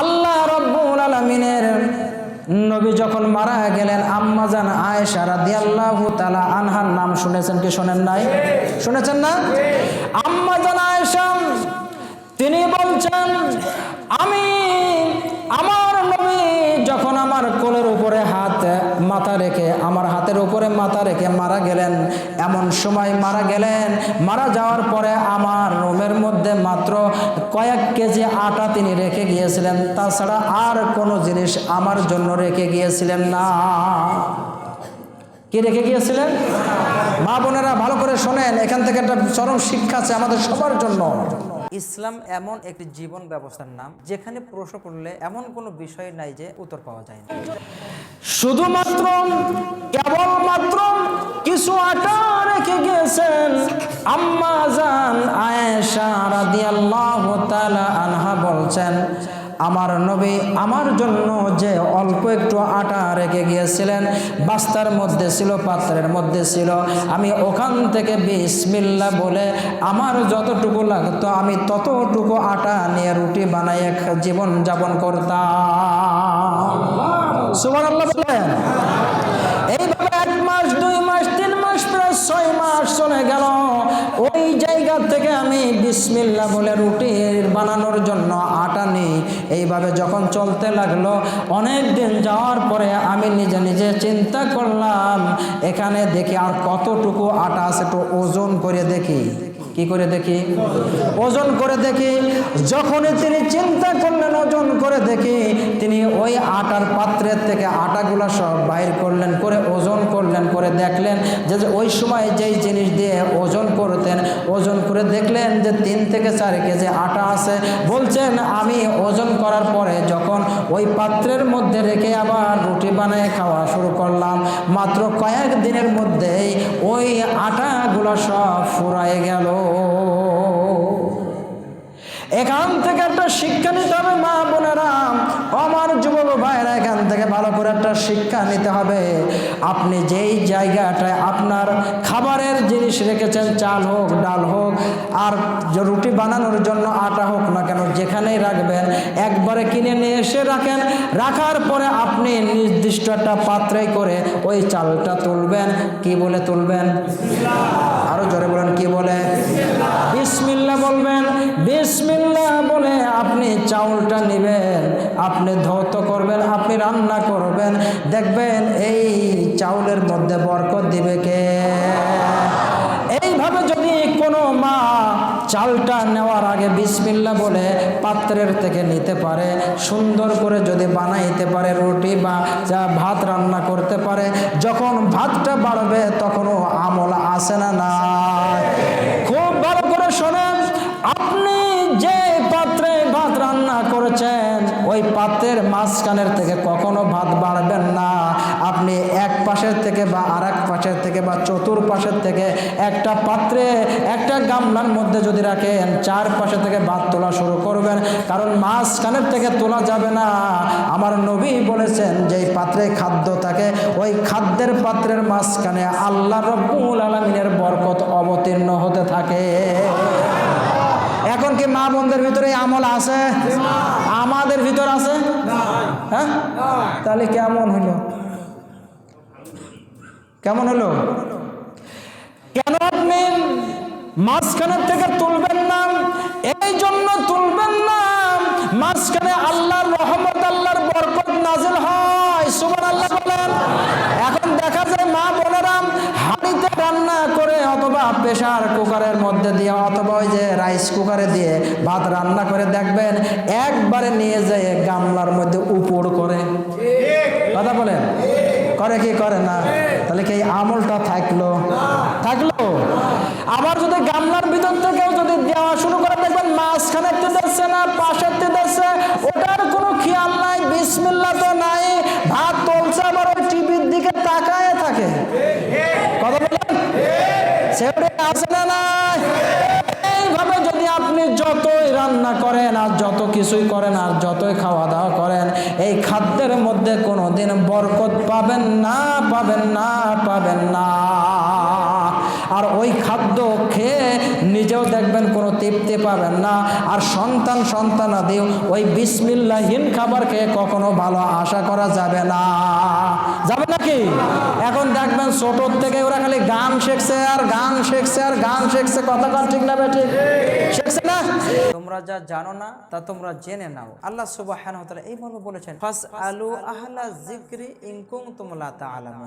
আল্লাহ রব্বুল আলমিনের নবী যখন মারা গেলেন আম্মাজান আয়েশা রাদিয়াল্লাহু তাআলা আনহার নাম শুনেছেন কি শোনেন নাই? শুনেছেন না? আম্মাজান আয়েশা, তিনি বলছেন, আমি আমার নবী যখন আমার কোলের উপরে হাত মাথা রেখে আমার হাতের উপরে মাথা রেখে মারা গেলেন। এমন সময় মারা গেলেন। মারা যাওয়ার পরে আমার রুমের মধ্যে মাত্র কয়েক কেজি আটা তিনি রেখে গিয়েছিলেন। তাছাড়া আর কোনো জিনিস আমার জন্য রেখে গিয়েছিলেন না। কি রেখে গিয়েছিলেন? মা বোনেরা, ভালো করে শোনেন। এখান থেকে একটা চরম শিক্ষা আছে আমাদের সবার জন্য। ইসলাম এমন একটি জীবন ব্যবস্থার নাম, যেখানে প্রশ্ন করলে এমন কোনো বিষয় নাই যে উত্তর পাওয়া যায় না। শুধুমাত্র কেবলমাত্র কিছু আটা রেখে গিয়েছেন আম্মা জান আয়েশা রাদিয়াল্লাহু তাআলা আনহা বলছেন, আমার নবী আমার জন্য যে অল্প একটু আটা রেখে গিয়েছিলেন, বাস্তার মধ্যে ছিল, পাত্রের মধ্যে ছিল, আমি ওখান থেকে বিসমিল্লা বলে আমার যতটুকু লাগতো, আমি ততটুকু আটা নিয়ে রুটি বানাই জীবন যাপন করতাম। আল্লাহ বলেন। এইভাবে এক মাস, দুই মাস, তিন মাস, প্রায় ছয় মাস চলে গেল। ওই জায়গা থেকে আমি বিসমিল্লা বলে রুটি বানানোর জন্য আটা নিই এইভাবে যখন চলতে লাগল, অনেক দিন যাওয়ার পরে আমি নিজে নিজে চিন্তা করলাম, এখানে দেখি আর কতটুকু আটা আছে একটু ওজন করে দেখি। কি করে দেখি? ওজন করে দেখি। যখনই তিনি চিন্তা করলেন, ওজন করে দেখি, তিনি ওই আটার পাত্রের থেকে আটাগুলা সব বাইর করলেন, করে ওজন করলেন, করে দেখলেন যে ওই সময় যেই জিনিস দিয়ে ওজন করতেন, ওজন করে দেখলেন যে তিন থেকে চার কেজি আটা আছে। বলছেন, আমি ওজন করার পরে যখন ওই পাত্রের মধ্যে রেখে আবার রুটি বানিয়ে খাওয়া শুরু করলাম, মাত্র কয়েক দিনের মধ্যেই ওই আটাগুলো সব ফুরায় গেল। এখান থেকে একটা শিক্ষা নিতে হবে মা বোনেরা। আমার থেকে ভালো করে একটা শিক্ষা নিতে হবে। আপনি যেই জায়গাটায় আপনার খাবারের জিনিস রেখেছেন, চাল হোক, ডাল হোক, আর রুটি বানানোর জন্য আটা হোক না কেন, যেখানেই রাখবেন, একবারে কিনে নিয়ে এসে রাখেন। রাখার পরে আপনি নির্দিষ্ট একটা পাত্রে করে ওই চালটা তুলবেন। কি বলে তুলবেন? আরও জোরে বলেন, কি বলে? বিসমিল্লা বলবেন। বিসমিল্লা বলে আপনি চাউলটা নেবেন। আপনি ধৌত করবেন, আপনি রান্না করবেন। দেখবেন এই চাউলের মধ্যে বরকত দিবে কে? এইভাবে যদি কোনো মা চালটা নেওয়ার আগে বিসমিল্লা বলে পাত্রের থেকে নিতে পারে, সুন্দর করে যদি বানাইতে পারে রুটি বা যা ভাত রান্না করতে পারে, যখন ভাতটা বাড়বে তখনও আমল আসে না না পাত্রের মাঝখানের থেকে কখনো ভাত বাড়বেন না। আপনি এক পাশের থেকে বা আর এক পাশের থেকে বা চতুর পাশের থেকে একটা পাত্রে একটা গামলার মধ্যে যদি রাখেন, চার পাশে থেকে ভাত তোলা শুরু করবেন। কারণ মাঝখানের থেকে তোলা যাবে না। আমার নবী বলেছেন যে পাত্রে খাদ্য থাকে, ওই খাদ্যের পাত্রের মাঝখানে আল্লাহ রব্বুল আলমিনের বরকত অবতীর্ণ হতে থাকে। এখন কি মা বোনদের ভিতরে আমল আছে? আমাদের ভিতর আছে? হ্যাঁ? তাহলে কেমন হলো? কেমন হলো? কেন আপনি মাঝখানের থেকে তুলবেন না? এই জন্য তুলবেন না। মাঝখানে আল্লাহ বরকত নাজিল হয় সুবহান আল্লাহ বলেন এখন দেখা যায় মা বোনেরা হাঁড়িতে রান্না করে অথবা প্রেশার কুকারের মধ্যে দিয়ে অথবা ওই যে রাইস কুকারে দিয়ে ভাত রান্না করে দেখবেন একবারে নিয়ে যায় গামলার মধ্যে উপর করে। কথা বলেন? করে কি করে না? তাহলে কি আমলটা থাকল? থাকল? আবার যদি গামলার ভিতর থেকেও যদি দেওয়া শুরু করে দেখবেন মাঝখানে দিচ্ছে না পাশের দিচ্ছে ওটার কোনো খেয়াল নাই বিসমিল্লা তো নাই ভাত তুলছে আবার ওই টিভির দিকে তাকায় থাকে কথা বলেন সেটা আছে না নাই। এইভাবে যদি আপনি যতই রান্না করেন আর যত কিছুই করেন আর যতই খাওয়া দাওয়া করেন, এই খাদ্যের মধ্যে কোনো দিন বরকত পাবেন না পাবেন না পাবেন না। দেখবেন কোনো তৃপ্তি পাবেন না। আর সন্তান সন্তানাদিও ওই বিসমিল্লাহীন খাবার খেয়ে কখনো ভালো আশা করা যাবে না। যাবে নাকি? এখন দেখবেন ছোটোর থেকে ওরা খালি গান শিখছে আর গান শিখছে আর গান শিখছে। কথা কান ঠিক না বেঠি শিখছে না? তোমরা যা জানো না, তা তোমরা জেনে নাও। আল্লাহ ওয়া এই মর্মে বলেছেন ফাস আলু আহলা জিক্রি ইন কুনতুম লা তাআলামুন।